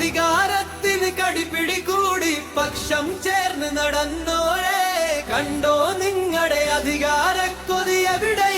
അധികാരത്തിന് കടിപിടി കൂടി പക്ഷം ചേർന്ന് നടന്നോരെ കണ്ടോ നിങ്ങളുടെ അധികാരക്കൊതി എവിടെ?